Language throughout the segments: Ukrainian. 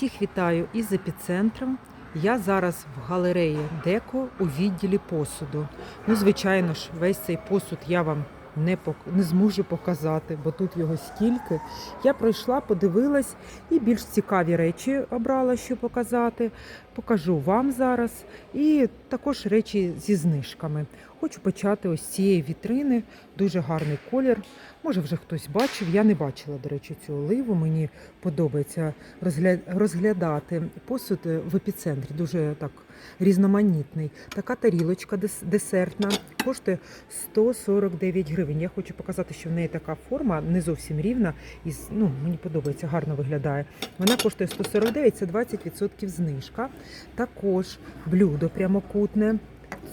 Всіх вітаю із епіцентром. Я зараз в галереї Деко у відділі посуду. Ну, звичайно ж, весь цей посуд я вам не, не зможу показати, бо тут його стільки. Я пройшла, подивилась і більш цікаві речі обрала, що показати. Покажу вам зараз. І також речі зі знижками. Хочу почати ось цієї вітрини. Дуже гарний колір. Може, вже хтось бачив. Я не бачила, до речі, цю оливу. Мені подобається розгля- розглядати посуд в епіцентрі. Дуже так різноманітний. Така тарілочка дес- десертна коштує 149 гривень. Я хочу показати, що в неї така форма не зовсім рівна. І ну, мені подобається, гарно виглядає. Вона коштує 149, це 20% знижка. Також блюдо прямокутне.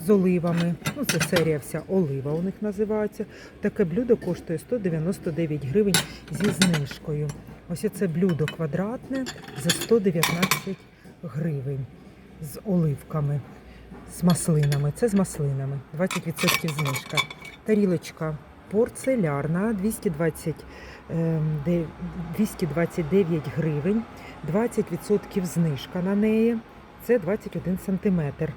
З оливами, ну це серія вся олива у них називається. Таке блюдо коштує 199 гривень зі знижкою. Ось це блюдо квадратне за 119 гривень з оливками, з маслинами. Це з маслинами, 20% знижка. Тарілочка порцелярна 220, ем, 229 гривень, 20% знижка на неї. Це 21 сантиметр.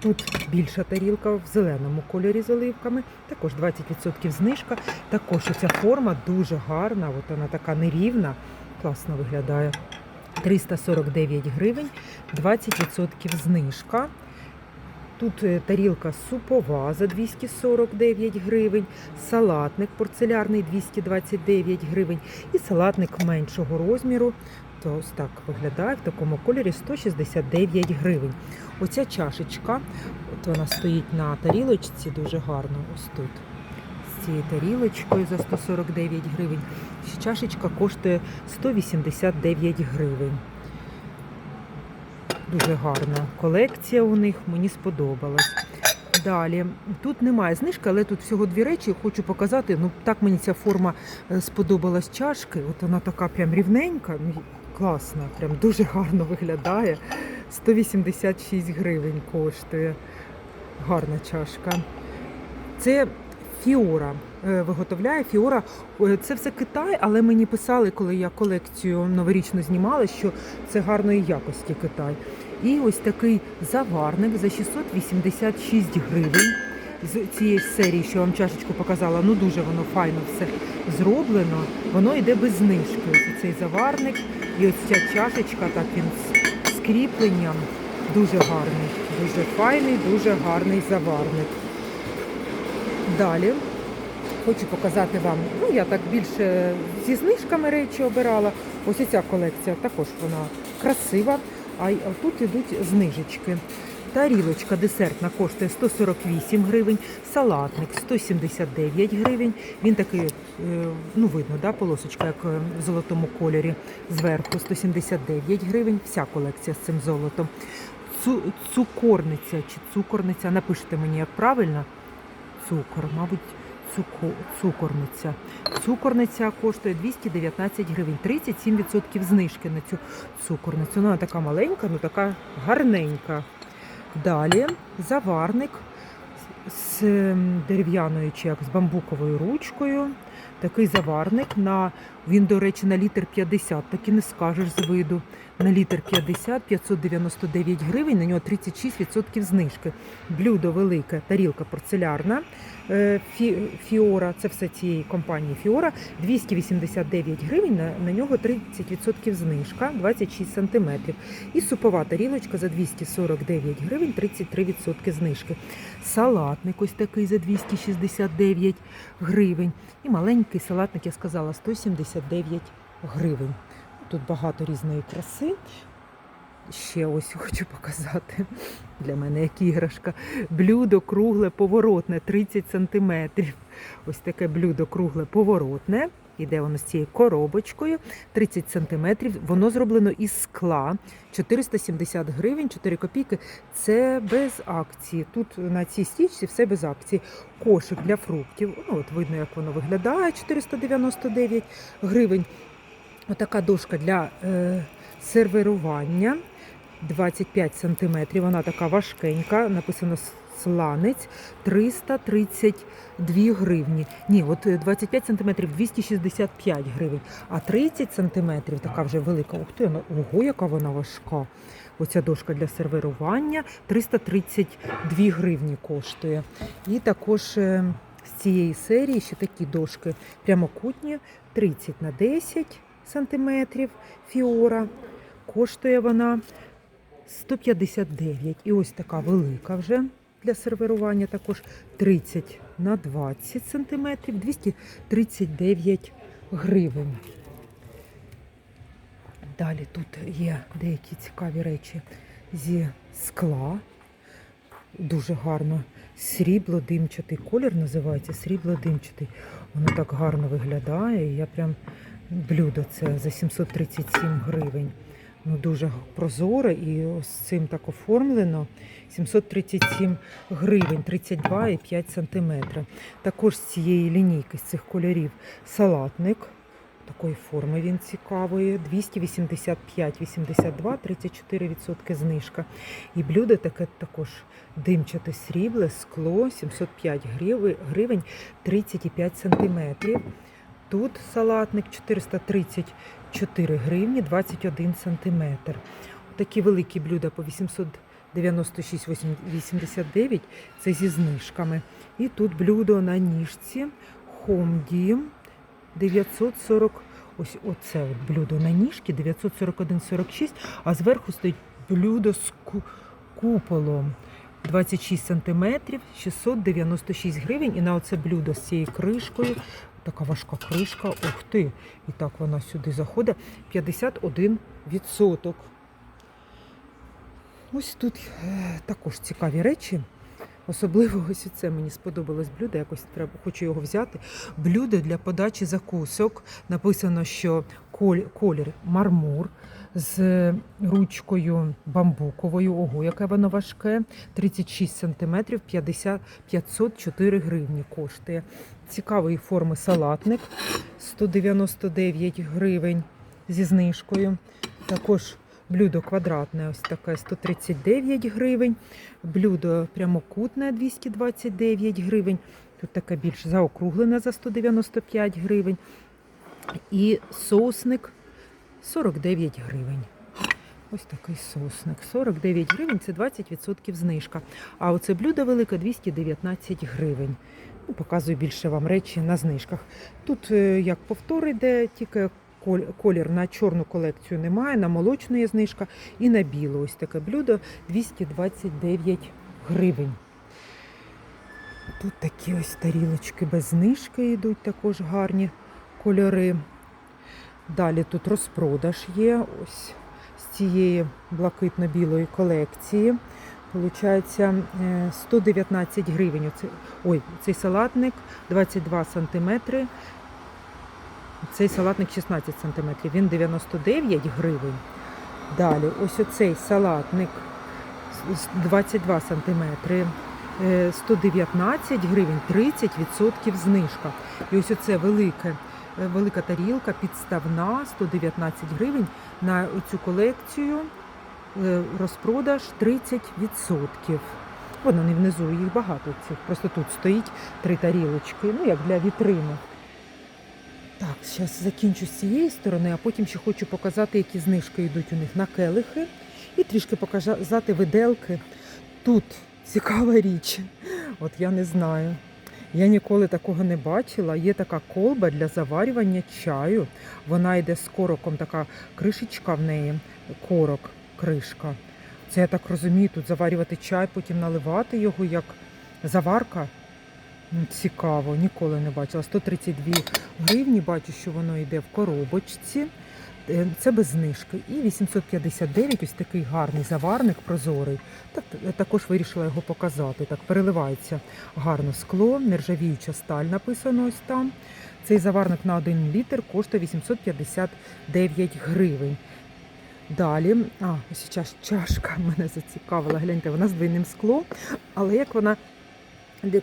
Тут більша тарілка в зеленому кольорі з оливками, також 20% знижка. Також ця форма дуже гарна, от вона така нерівна, класно виглядає. 349 гривень, 20% знижка. Тут е, тарілка супова за 249 гривень, салатник порцелярний 229 гривень і салатник меншого розміру. То ось так виглядає в такому кольорі 169 гривень. Оця чашечка, от вона стоїть на тарілочці дуже гарно. Ось тут. Цією тарілочкою за 149 гривень. Чашечка коштує 189 гривень. Дуже гарна колекція у них, мені сподобалась. Далі, тут немає знижки, але тут всього дві речі. Хочу показати. Ну, так мені ця форма е, сподобалась чашки. От вона така прям рівненька, ну, класна, прям дуже гарно виглядає. 186 гривень коштує. Гарна чашка. Це Фіора е, виготовляє. Фіора це все Китай, але мені писали, коли я колекцію новорічну знімала, що це гарної якості Китай. І ось такий заварник за 686 гривень. З цієї серії, що я вам чашечку показала, ну дуже воно файно все зроблено. Воно йде без знижки. Ось цей заварник і ось ця чашечка, так він з кріпленням. Дуже гарний, дуже файний, дуже гарний заварник. Далі хочу показати вам, ну я так більше зі знижками речі обирала. Ось ця колекція також вона красива, а тут ідуть знижечки. Тарілочка десертна коштує 148 гривень, салатник 179 гривень. Він такий, е, ну видно, да, полосочка, як в золотому кольорі зверху 179 гривень. Вся колекція з цим золотом. Цукорниця чи цукорниця, напишіть мені, як правильно. Цукор, мабуть, цуко, цукорниця. Цукорниця коштує 219 гривень, 37% знижки на цю цукорницю. Ну, вона така маленька, ну така гарненька. Далі заварник з ем, дерев'яною чи як з бамбуковою ручкою. Такий заварник на він, до речі, на літр 50, так і не скажеш з виду. На літр 50, 599 гривень, на нього 36% знижки. Блюдо велике, тарілка порцелярна. Е, Фі, Фіора, це все цієї компанії Фіора, 289 гривень, на, на нього 30% знижка, 26 сантиметрів. І супова тарілочка за 249 гривень, 33% знижки. Салатник ось такий за 269 гривень. І маленький салатник, я сказала, 179 гривень. Тут багато різної краси. Ще ось хочу показати для мене як іграшка. Блюдо кругле поворотне, 30 сантиметрів. Ось таке блюдо кругле поворотне. Іде воно з цією коробочкою 30 сантиметрів. Воно зроблено із скла 470 гривень, 4 копійки. Це без акції. Тут на цій стічці все без акції. Кошик для фруктів. Ну, от видно, як воно виглядає. 499 гривень. Отака дошка для е, сервірування 25 сантиметрів. Вона така важкенька. Написано сланець 332 гривні. Ні, от е, 25 см 265 гривень, а 30 см, така вже велика. Ух ти, вона- ого, яка вона важка. Оця дошка для сервірування 332 гривні коштує. І також е, з цієї серії ще такі дошки прямокутні 30 на 10 сантиметрів фіора. Коштує вона 159. І ось така велика вже для сервірування також 30 на 20 сантиметрів, 239 гривень. Далі тут є деякі цікаві речі зі скла. Дуже гарно. Срібло димчатий колір називається срібло димчатий. Воно так гарно виглядає. Я прям блюдо це за 737 гривень. Ну, дуже прозоре і ось цим так оформлено. 737 гривень, 32,5 сантиметра. Також з цієї лінійки, з цих кольорів, салатник. Такої форми він цікавої. 285,82, 34% знижка. І блюдо таке також димчате срібле, скло, 705 гривень, гривень 35 сантиметрів. Тут салатник 434 гривні 21 сантиметр. Такі великі блюда по 896,89 це зі знижками. І тут блюдо на ніжці Хомді 940. Ось оце от блюдо на ніжці 941,46, а зверху стоїть блюдо з куполом. 26 сантиметрів, 696 гривень. І на оце блюдо з цією кришкою, така важка кришка, ух ти, і так вона сюди заходить, 51%. Ось тут е, також цікаві речі. Особливо ось це мені сподобалось блюдо, якось треба, хочу його взяти. Блюдо для подачі закусок. Написано, що колір мармур з ручкою бамбуковою. Ого, яке воно важке. 36 см, 50, 504 гривні коштує. Цікавої форми салатник 199 гривень зі знижкою. Також блюдо квадратне, ось таке 139 гривень. Блюдо прямокутне 229 гривень. Тут таке більш заокруглене за 195 гривень. І соусник 49 гривень. Ось такий соусник. 49 гривень це 20% знижка. А оце блюдо велике 219 гривень. Ну, показую більше вам речі на знижках. Тут е, як повтор іде, тільки колір на чорну колекцію немає, на молочну є знижка і на білу. Ось таке блюдо 229 гривень. Тут такі ось тарілочки без знижки йдуть, також гарні кольори. Далі тут розпродаж є ось з цієї блакитно-білої колекції. Получається е, 119 гривень. Оце, ой, цей салатник 22 сантиметри. Цей салатник 16 сантиметрів. Він 99 гривень. Далі, ось оцей салатник з- з 22 сантиметри. е, 119 гривень, 30% знижка. І ось оце велике, е, велика тарілка, підставна, 119 гривень. На цю колекцію е, розпродаж 30%. Воно не внизу, їх багато цих. Просто тут стоїть три тарілочки, ну як для вітрини. Так, зараз закінчу з цієї сторони, а потім ще хочу показати, які знижки йдуть у них на келихи. І трішки показати виделки. Тут цікава річ. От я не знаю. Я ніколи такого не бачила. Є така колба для заварювання чаю. Вона йде з короком, така кришечка в неї, корок, кришка. Це я так розумію, тут заварювати чай, потім наливати його як заварка. Ну, Цікаво, ніколи не бачила. 132 гривні, бачу, що воно йде в коробочці. Е, Це без знижки. І 859, ось такий гарний заварник, прозорий. Так, також вирішила його показати. Так, переливається гарно скло, нержавіюча сталь написано ось там. Цей заварник на 1 літр коштує 859 гривень. Далі, а, ось чаш, чашка мене зацікавила. Гляньте, вона з двойним склом, але як вона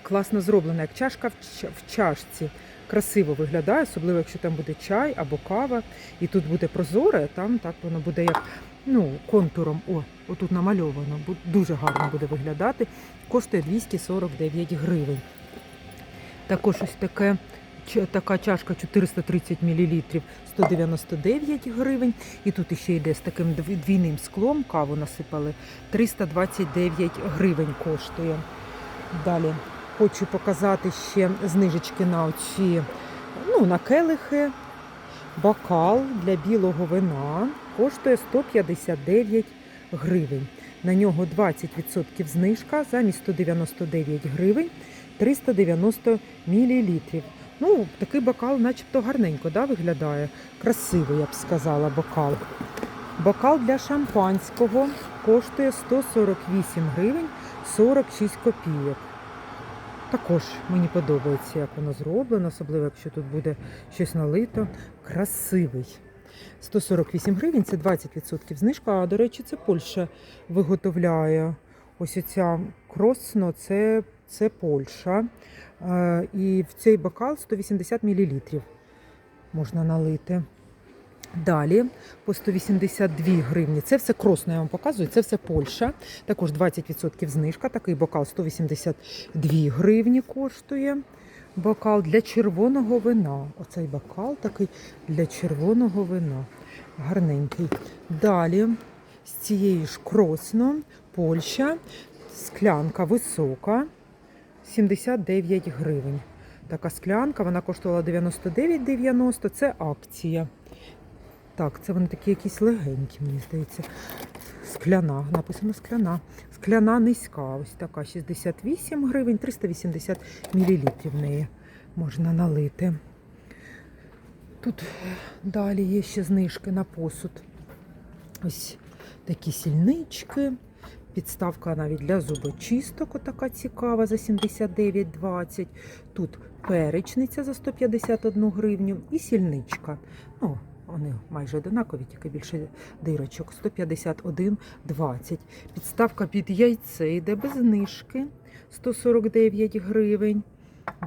класно зроблена, як чашка в, ча- в чашці. красиво виглядає, особливо якщо там буде чай або кава, і тут буде прозоре, там так воно буде як ну, контуром. О, отут намальовано. Дуже гарно буде виглядати. Коштує 249 гривень. Також ось таке. Така чашка 430 мл 199 гривень. І тут іще йде з таким двійним склом, каву насипали, 329 гривень коштує. Далі хочу показати ще знижечки на оці, ну, на келихи. Бокал для білого вина коштує 159 гривень. На нього 20% знижка замість 199 гривень 390 мл. Ну, такий бокал начебто гарненько да, виглядає. Красивий, я б сказала, бокал. Бокал для шампанського коштує 148 гривень 46 копійок. Також мені подобається, як воно зроблено, особливо якщо тут буде щось налито. Красивий. 148 гривень це 20% знижка. А до речі, це Польща виготовляє. Ось оця кросно, це, це Польща. Е, і в цей бокал 180 мл можна налити. Далі по 182 гривні. Це все кросно, я вам показую. Це все Польща. Також 20% знижка. Такий бокал 182 гривні коштує. Бокал для червоного вина. Оцей бокал такий для червоного вина. Гарненький. Далі з цієї ж кросно, Польща, склянка висока, 79 гривень. Така склянка, вона коштувала 99,90. Це акція. Так, це вони такі якісь легенькі, мені здається. Скляна, написано скляна. Скляна низька, ось така 68 гривень, 380 мл неї можна налити. Тут далі є ще знижки на посуд. Ось такі сільнички. Підставка навіть для зубочисток, отака цікава за 79,20. Тут перечниця за 151 гривню і сільничка. Ну, вони майже одинакові, тільки більше дирочок. 151,20. Підставка під яйце йде без знижки 149 гривень.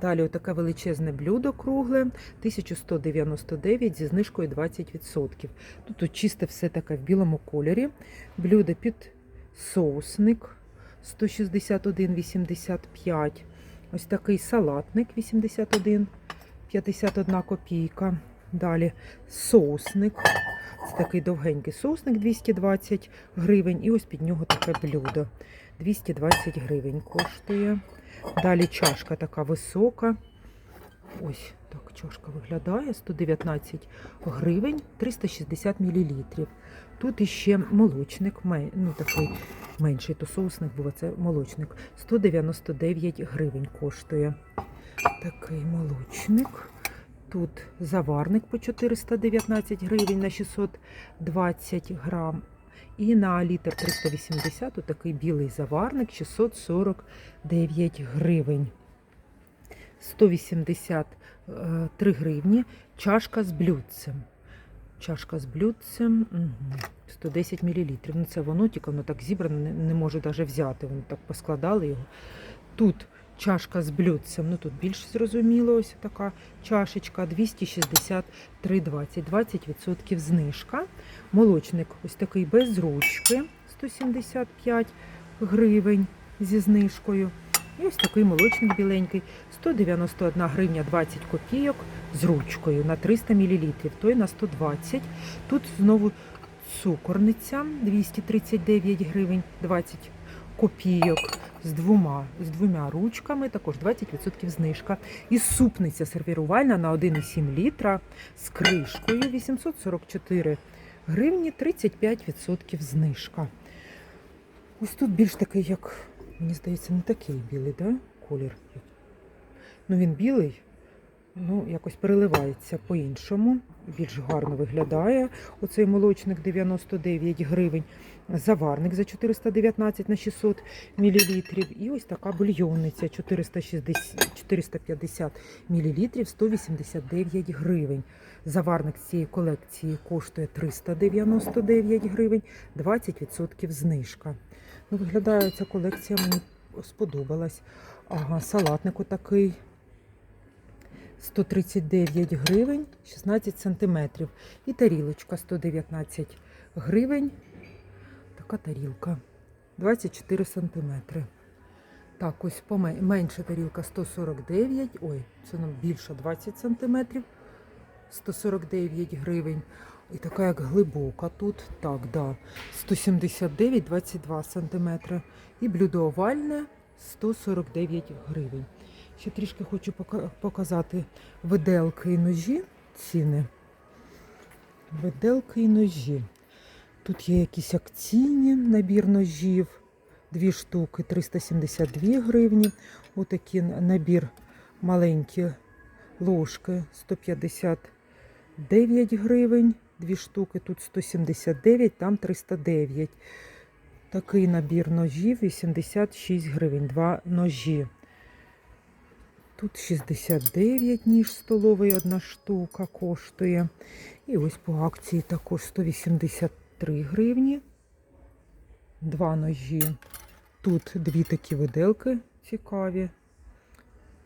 Далі отаке величезне блюдо кругле 1199 зі знижкою 20%. Тут, чисте все таке в білому кольорі. Блюдо під соусник 161,85. Ось такий салатник 81, 51 копійка. Далі соусник. Це такий довгенький соусник 220 гривень. І ось під нього таке блюдо. 220 гривень коштує. Далі чашка така висока. Ось так чашка виглядає. 119 гривень, 360 мл. Тут іще молочник, ну такий менший, то соусник був, це молочник. 199 гривень коштує. Такий молочник. Тут заварник по 419 гривень на 620 грам. І на літр 380 такий білий заварник 649 гривень. 183 гривні. Чашка з блюдцем. Чашка з блюдцем угу. 110 мл. Ну це воно тільки воно так зібрано, не, можу навіть взяти. Вони так поскладали його. Тут чашка з блюдцем. Ну тут більш зрозуміло, ось така чашечка 263,20. 20% знижка. Молочник ось такий без ручки 175 гривень зі знижкою. І ось такий молочник біленький 191 гривня 20 копійок з ручкою на 300 мл, той на 120. Тут знову цукорниця 239 гривень 20 копійок з двома, з двома ручками, також 20% знижка. І супниця сервірувальна на 1,7 літра з кришкою 844 гривні 35% знижка. Ось тут більш такий, як, мені здається, не такий білий, да? колір. Ну він білий, ну якось переливається по-іншому. Більш гарно виглядає. Оцей молочник 99 гривень. Заварник за 419 на 600 мл. І ось така бульйонниця 460, 450 мл 189 гривень. Заварник цієї колекції коштує 399 гривень, 20% знижка. Ну, виглядає ця колекція, мені сподобалась. Ага, салатник отакий. 139 гривень 16 сантиметрів. І тарілочка 119 гривень. Така тарілка 24 сантиметри. Так, ось менша тарілка 149. Ой, це нам більше 20 сантиметрів. 149 гривень. І така як глибока тут. Так, да. 179, 22 сантиметри. І блюдо овальне 149 гривень. Ще трішки хочу показати виделки і ножі. Ціни. Виделки і ножі. Тут є якісь акційні набір ножів. Дві штуки 372 гривні. Отакий набір маленькі ложки 159 гривень. Дві штуки, тут 179, там 309. Такий набір ножів 86 гривень. Два ножі. Тут 69 ніж столовий, одна штука коштує. І ось по акції також 183 гривні. Два ножі. Тут дві такі виделки цікаві.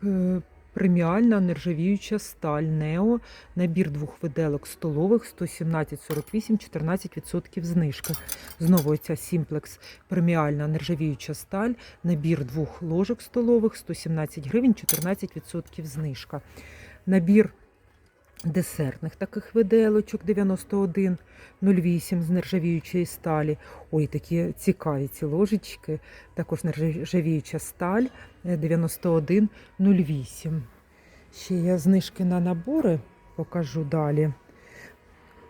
Е, Преміальна нержавіюча сталь Нео. Набір двох виделок столових 117,48, 14% знижка. Знову ця Simplex преміальна нержавіюча сталь. Набір двох ложок столових 117 гривень, 14% знижка. Набір десертних таких виделочок 91,08 з нержавіючої сталі. Ой, такі цікаві ці ложечки. Також нержавіюча сталь е, 91,08. Ще я знижки на набори покажу далі.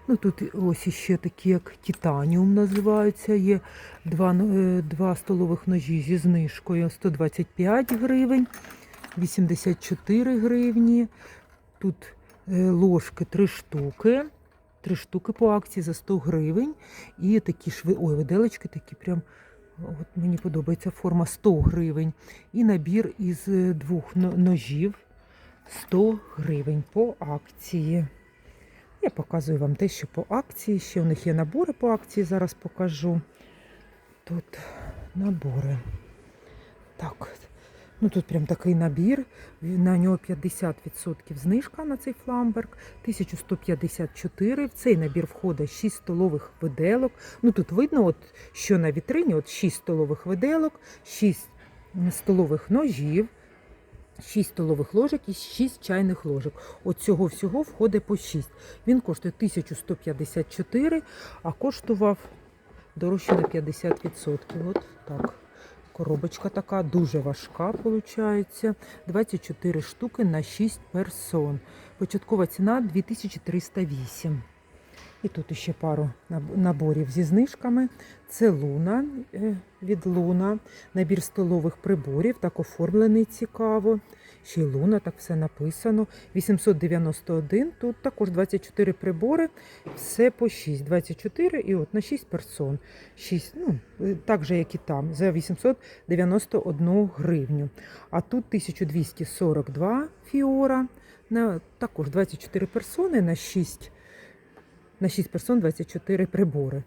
Ну, тут ось іще такі, як титаніум називаються. Є два, е, два столових ножі зі знижкою 125 гривень, 84 гривні. Тут е, ложки 3 штуки. 3 штуки по акції за 100 гривень. І такі ж ви- ой, виделочки такі прям. От мені подобається форма 100 гривень. І набір із е, двох ножів 100 гривень по акції. Я показую вам те, що по акції. Ще у них є набори по акції, зараз покажу. Тут набори. Так. Ну тут прям такий набір. На нього 50% знижка на цей фламберг. 1154. В цей набір входить 6 столових виделок. Ну тут видно, от, що на вітрині от 6 столових виделок, 6 столових ножів. 6 столових ложок і 6 чайних ложок. От цього всього входить по 6. Він коштує 1154, а коштував дорожче на 50%. От так. Коробочка така дуже важка, виходить. 24 штуки на 6 персон. Початкова ціна 2308. І тут ще пару наборів зі знижками. Це луна е, від луна, набір столових приборів, так оформлений цікаво. Ще й луна, так все написано. 891, тут також 24 прибори, все по 6. 24 і от на 6 персон. 6, ну, е, так же, як і там, за 891 гривню. А тут 1242 фіора, на, також 24 персони на 6 на 6 персон 24 прибори.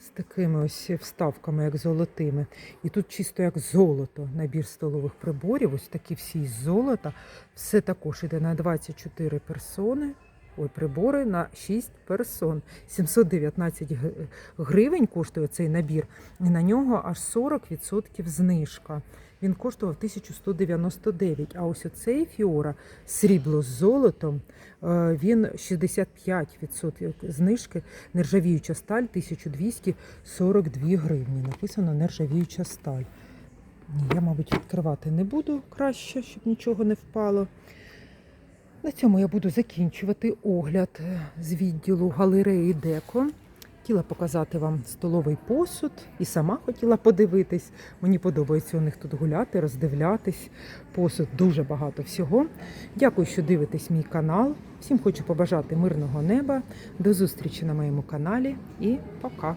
З такими ось вставками, як золотими. І тут чисто як золото, набір столових приборів, ось такі всі з золота. Все також іде на 24 персони. Ой, прибори на 6 персон. 719 г- гривень коштує цей набір, і на нього аж 40% знижка. Він коштував 1199. А ось оцей фіора срібло з золотом, е, він 65% знижки, нержавіюча сталь 1242 гривні. Написано нержавіюча сталь. Я, мабуть, відкривати не буду краще, щоб нічого не впало. На цьому я буду закінчувати огляд е, з відділу галереї Деко. Хотіла показати вам столовий посуд і сама хотіла подивитись. Мені подобається у них тут гуляти, роздивлятись. Посуд дуже багато всього. Дякую, що дивитесь мій канал. Всім хочу побажати мирного неба. До зустрічі на моєму каналі і пока!